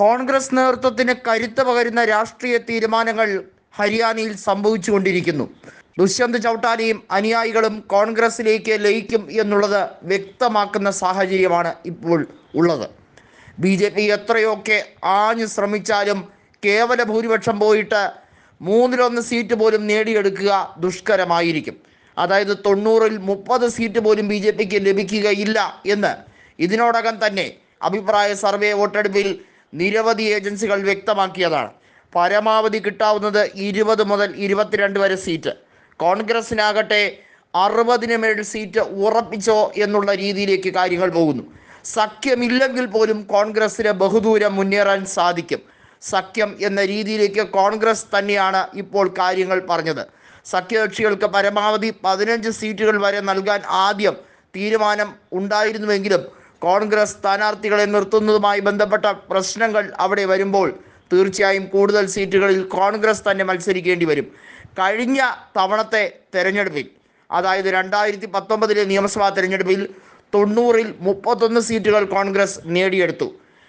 കോൺഗ്രസ് നേതൃത്വത്തിന് കരുത്ത് പകരുന്ന രാഷ്ട്രീയ തീരുമാനങ്ങൾ ഹരിയാനയിൽ സംഭവിച്ചുകൊണ്ടിരിക്കുന്നു. ദുഷ്യന്ത് ചൗട്ടാലയും അനുയായികളും കോൺഗ്രസിലേക്ക് ലയിക്കും എന്നുള്ളത് വ്യക്തമാക്കുന്ന സാഹചര്യമാണ് ഇപ്പോൾ ഉള്ളത്. ബി ജെ പി എത്രയൊക്കെ ആഞ്ഞു ശ്രമിച്ചാലും കേവല ഭൂരിപക്ഷം പോയിട്ട് മൂന്നിലൊന്ന് സീറ്റ് പോലും നേടിയെടുക്കുക ദുഷ്കരമായിരിക്കും. അതായത് തൊണ്ണൂറിൽ മുപ്പത് സീറ്റ് പോലും ബി ജെ പിക്ക് ലഭിക്കുകയില്ല എന്ന് ഇതിനോടകം തന്നെ അഭിപ്രായ സർവേ വോട്ടെടുപ്പിൽ നിരവധി ഏജൻസികൾ വ്യക്തമാക്കിയതാണ്. പരമാവധി കിട്ടാവുന്നത് ഇരുപത് മുതൽ ഇരുപത്തിരണ്ട് വരെ സീറ്റ്. കോൺഗ്രസിനാകട്ടെ അറുപതിന് മേൽ സീറ്റ് ഉറപ്പിച്ചോ എന്നുള്ള രീതിയിലേക്ക് കാര്യങ്ങൾ പോകുന്നു. സഖ്യമില്ലെങ്കിൽ പോലും കോൺഗ്രസ്സിന് ബഹുദൂരം മുന്നേറാൻ സാധിക്കും. സഖ്യം എന്ന രീതിയിലേക്ക് കോൺഗ്രസ് തന്നെയാണ് ഇപ്പോൾ കാര്യങ്ങൾ പറഞ്ഞത്. സഖ്യകക്ഷികൾക്ക് പരമാവധി പതിനഞ്ച് സീറ്റുകൾ വരെ നൽകാൻ ആദ്യം തീരുമാനം ഉണ്ടായിരുന്നുവെങ്കിലും കോൺഗ്രസ് സ്ഥാനാർത്ഥികളെ നിർത്തുന്നതുമായി ബന്ധപ്പെട്ട പ്രശ്നങ്ങൾ അവിടെ വരുമ്പോൾ തീർച്ചയായും കൂടുതൽ സീറ്റുകളിൽ കോൺഗ്രസ് തന്നെ മത്സരിക്കേണ്ടി വരും. കഴിഞ്ഞ തവണത്തെ തെരഞ്ഞെടുപ്പിൽ അതായത് രണ്ടായിരത്തി പത്തൊമ്പതിലെ നിയമസഭാ തെരഞ്ഞെടുപ്പിൽ തൊണ്ണൂറിൽ മുപ്പത്തൊന്ന് സീറ്റുകൾ കോൺഗ്രസ് നേടിയെടുത്തു.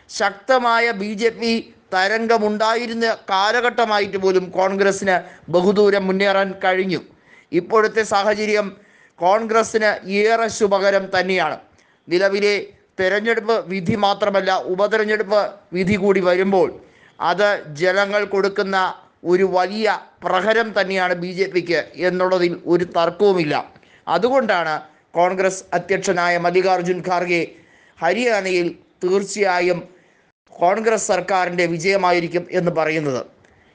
ശക്തമായ ബി ജെ പി തരംഗമുണ്ടായിരുന്ന കാലഘട്ടമായിട്ട് പോലും കോൺഗ്രസ്സിന് ബഹുദൂരം മുന്നേറാൻ കഴിഞ്ഞു. ഇപ്പോഴത്തെ സാഹചര്യം കോൺഗ്രസ്സിന് ഏറെ ശുഭകരം തന്നെയാണ്. നിലവിലെ തെരഞ്ഞെടുപ്പ് വിധി മാത്രമല്ല ഉപതെരഞ്ഞെടുപ്പ് വിധി കൂടി വരുമ്പോൾ അത് ജനങ്ങൾ കൊടുക്കുന്ന ഒരു വലിയ പ്രഹരം തന്നെയാണ് ബി ജെ പിക്ക് എന്നുള്ളതിൽ ഒരു തർക്കവുമില്ല. അതുകൊണ്ടാണ് കോൺഗ്രസ് അധ്യക്ഷനായ മല്ലികാർജുൻ ഖാർഗെ ഹരിയാനയിൽ തീർച്ചയായും കോൺഗ്രസ് സർക്കാരിന്റെ വിജയമായിരിക്കും എന്ന് പറയുന്നത്.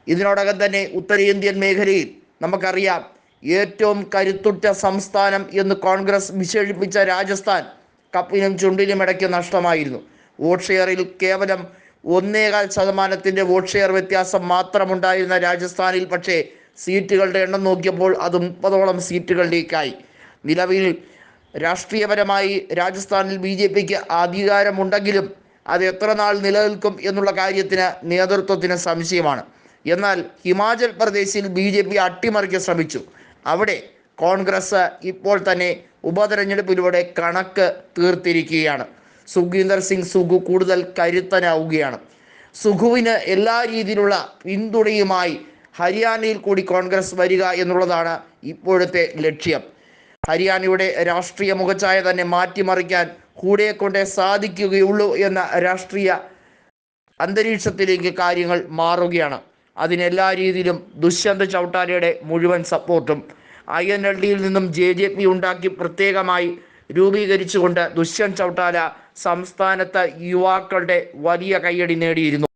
ഇതിനോടകം തന്നെ ഉത്തരേന്ത്യൻ മേഖലയിൽ നമുക്കറിയാം ഏറ്റവും കരുത്തുറ്റ സംസ്ഥാനം എന്ന് കോൺഗ്രസ് വിശേഷിപ്പിച്ച രാജസ്ഥാൻ കപ്പിനും ചുണ്ടിനും ഇടയ്ക്ക് നഷ്ടമായിരുന്നു. വോട്ട് ഷെയറിൽ കേവലം ഒന്നേകാൽ ശതമാനത്തിന്റെ വോട്ട് ഷെയർ വ്യത്യാസം മാത്രമുണ്ടായിരുന്ന രാജസ്ഥാനിൽ പക്ഷേ സീറ്റുകളുടെ എണ്ണം നോക്കിയപ്പോൾ അത് മുപ്പതോളം സീറ്റുകളിലേക്കായി നിലവിൽ രാഷ്ട്രീയപരമായി രാജസ്ഥാനിൽ ബി ജെ പിക്ക് അധികാരമുണ്ടെങ്കിലും അത് എത്ര നാൾ നിലനിൽക്കും എന്നുള്ള കാര്യത്തിന് നേതൃത്വത്തിന് സംശയമാണ്. എന്നാൽ ഹിമാചൽ പ്രദേശിൽ ബി ജെ പി അട്ടിമറിക്കാൻ ശ്രമിച്ചു. അവിടെ കോൺഗ്രസ് ഇപ്പോൾ തന്നെ ഉപതെരഞ്ഞെടുപ്പിലൂടെ കണക്ക് തീർത്തിരിക്കുകയാണ്. സുഖീന്ദർ സിംഗ് സുഖു കൂടുതൽ കരുത്തനാവുകയാണ്. സുഖുവിന് എല്ലാ രീതിയിലുള്ള പിന്തുണയുമായി ഹരിയാനയിൽ കൂടി കോൺഗ്രസ് വരിക എന്നുള്ളതാണ് ഇപ്പോഴത്തെ ലക്ഷ്യം. ഹരിയാനയുടെ രാഷ്ട്രീയ മുഖച്ഛായ തന്നെ മാറ്റിമറിക്കാൻ കൂടെ കൊണ്ടേ സാധിക്കുകയുള്ളൂ എന്ന രാഷ്ട്രീയ അന്തരീക്ഷത്തിലേക്ക് കാര്യങ്ങൾ മാറുകയാണ്. അതിനെല്ലാ രീതിയിലും ദുഷ്യന്ത് ചൗട്ടാലയുടെ മുഴുവൻ സപ്പോർട്ടും ഐ എൻ എൽ ഡിയിൽ നിന്നും ജെ ജെ പി ഉണ്ടാക്കി പ്രത്യേകമായി രൂപീകരിച്ചുകൊണ്ട് ദുഷ്യന്ത് ചൗട്ടാല സംസ്ഥാനത്ത് യുവാക്കളുടെ വലിയ കയ്യടി നേടിയിരുന്നു.